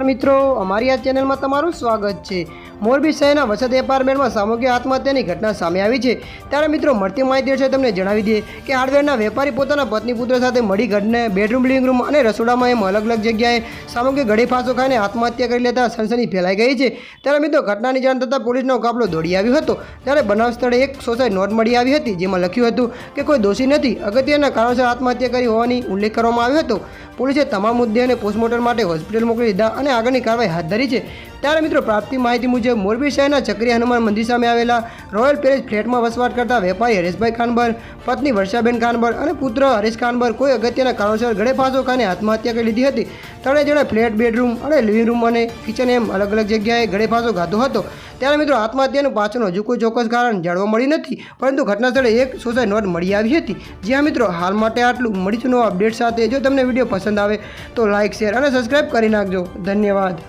નમસ્કાર મિત્રો અમારી આ ચેનલમાં તમારું સ્વાગત છે. મોરબી શહેરના વસત એપાર્ટમેન્ટમાં સામૂહિક આત્મહત્યાની ઘટના સામે આવી છે. ત્યારે મિત્રો મળતી માહિતી છે તમને જણાવી દઈએ કે હાર્ડવેરના વેપારી પોતાના પત્ની પુત્ર સાથે મળી ઘટને બેડરૂમ, લિવિંગ રૂમ અને રસોડામાં એમ અલગ અલગ જગ્યાએ સામૂહિક ગળે ફાંસો ખાઈને આત્મહત્યા કરી લેતા સનસની ફેલાઈ ગઈ છે. ત્યારે મિત્રો ઘટનાની જાણ થતાં પોલીસનો કાફલો દોડી આવ્યો હતો. ત્યારે બનાવ સ્થળે એક સોસાયટી નોટ મળી આવી હતી, જેમાં લખ્યું હતું કે કોઈ દોષી નથી, અગત્યના કારણોસર આત્મહત્યા કરી હોવાની ઉલ્લેખ કરવામાં આવ્યો હતો. પોલીસે તમામ મુદ્દેને પોસ્ટમોર્ટમ માટે હોસ્પિટલ મોકલી દીધા અને આગળની કાર્યવાહી હાથ ધરી છે. ત્યારે મિત્રો પ્રાપ્તિ માહિતી મુજબ મોરબી શહેરના ચક્રી હનુમાન મંદિર સામે આવેલા રોયલ પેલેસ ફ્લેટમાં વસવાટ કરતા વેપારી હરેશભાઈ ખાનબર પત્ની વર્ષાબેન ખાનબર અને પુત્ર હરેશ ખાનબર કોઈ અગત્યના કારણોસર ગળે ફાંસો ખાને આત્મહત્યા કરી લીધી હતી. ત્રણે જણે ફ્લેટ, બેડરૂમ અને લિવિંગ રૂમ અને કિચન એમ અલગ અલગ જગ્યાએ ગળે ફાંસો ખાધો હતો. ત્યારે મિત્રો આત્મહત્યાનું પાછળનું હજુ કોઈ ચોક્કસ કારણ જાણવા મળી નથી, પરંતુ ઘટના સ્થળે એક સુસાઇડ નોટ મળી આવી હતી. જ્યાં મિત્રો હાલ માટે આટલું મળીશું નવા અપડેટ સાથે. જો તમને વીડિયો પસંદ આવે તો લાઇક શેર અને સબસ્ક્રાઇબ કરી નાખજો. ધન્યવાદ.